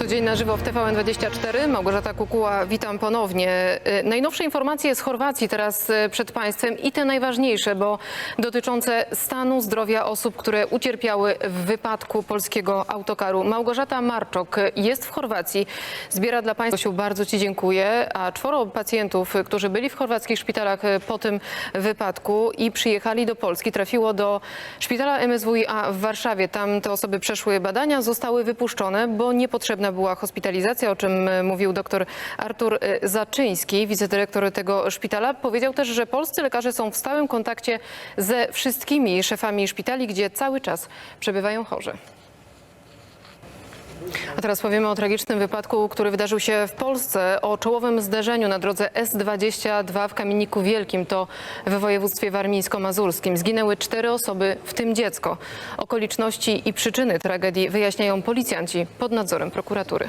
To dzień na żywo w TVN24. Małgorzata Kukuła, witam ponownie. Y, Najnowsze informacje z Chorwacji teraz y, przed Państwem i te najważniejsze, bo dotyczące stanu zdrowia osób, które ucierpiały w wypadku polskiego autokaru. Małgorzata Marczok jest w Chorwacji, zbiera dla Państwa. Gosiu, bardzo Ci dziękuję. A czworo pacjentów, którzy byli w chorwackich szpitalach y, po tym wypadku i przyjechali do Polski, trafiło do szpitala MSWiA w Warszawie. Tam te osoby przeszły badania, zostały wypuszczone, bo niepotrzebna była hospitalizacja, o czym e, mówił dr Artur e, Zaczyński, wicedyrektor tego szpitala. Powiedział też, że polscy lekarze są w stałym kontakcie ze wszystkimi szefami szpitali, gdzie cały czas przebywają chorzy. A teraz powiemy o tragicznym wypadku, który wydarzył się w Polsce, o czołowym zderzeniu na drodze S22 w Kamieniku Wielkim, to w województwie warmińsko-mazurskim. Zginęły cztery osoby, w tym dziecko. Okoliczności i przyczyny tragedii wyjaśniają policjanci pod nadzorem prokuratury.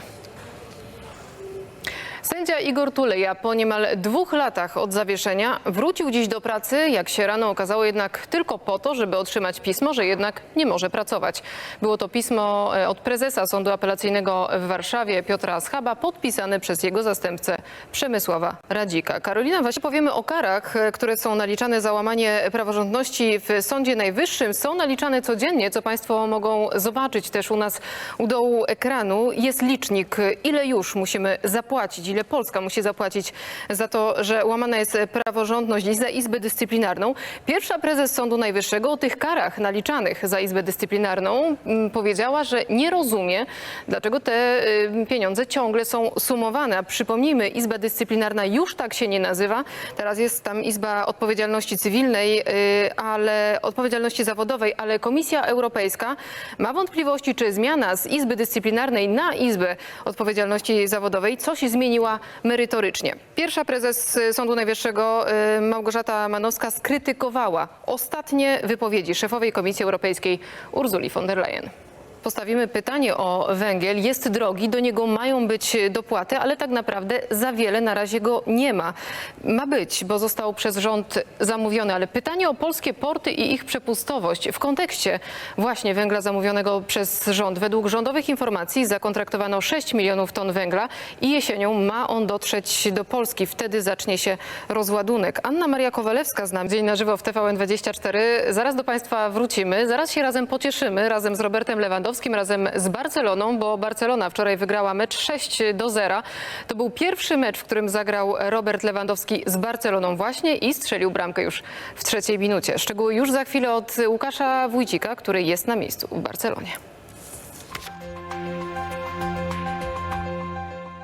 Sędzia Igor Tuleja po niemal dwóch latach od zawieszenia wrócił dziś do pracy, jak się rano okazało jednak tylko po to, żeby otrzymać pismo, że jednak nie może pracować. Było to pismo e, od prezesa Sądu Apelacyjnego w Warszawie Piotra Schaba podpisane przez jego zastępcę Przemysława Radzika. Karolina, właśnie powiemy o karach, e, które są naliczane za łamanie praworządności w Sądzie Najwyższym. Są naliczane codziennie, co Państwo mogą zobaczyć też u nas u dołu ekranu. Jest licznik, ile już musimy zapłacić, ile Polska musi zapłacić za to, że łamana jest praworządność i za Izbę Dyscyplinarną. Pierwsza prezes Sądu Najwyższego o tych karach naliczanych za Izbę Dyscyplinarną mm, powiedziała, że nie rozumie, dlaczego te y, pieniądze ciągle są sumowane. A przypomnijmy, Izba Dyscyplinarna już tak się nie nazywa. Teraz jest tam Izba Odpowiedzialności Cywilnej, y, ale odpowiedzialności zawodowej, ale Komisja Europejska ma wątpliwości, czy zmiana z Izby Dyscyplinarnej na Izbę Odpowiedzialności Zawodowej coś zmieniła merytorycznie. Pierwsza prezes y, Sądu Najwyższego y, Małgorzata Manowska skrytykowała ostatnie wypowiedzi szefowej Komisji Europejskiej Ursuli von der Leyen. Postawimy pytanie o węgiel. Jest drogi, do niego mają być dopłaty, ale tak naprawdę za wiele na razie go nie ma. Ma być, bo został przez rząd zamówiony, ale pytanie o polskie porty i ich przepustowość w kontekście właśnie węgla zamówionego przez rząd. Według rządowych informacji zakontraktowano 6 milionów ton węgla i jesienią ma on dotrzeć do Polski. Wtedy zacznie się rozładunek. Anna Maria Kowalewska z nami. Dzień na żywo w TVN24. Zaraz do Państwa wrócimy. Zaraz się razem pocieszymy, razem z Robertem Lewandowskim, razem z Barceloną, bo Barcelona wczoraj wygrała mecz 6 do 0. To był pierwszy mecz, w którym zagrał Robert Lewandowski z Barceloną właśnie i strzelił bramkę już w trzeciej minucie. Szczegóły już za chwilę od Łukasza Wójcika, który jest na miejscu w Barcelonie.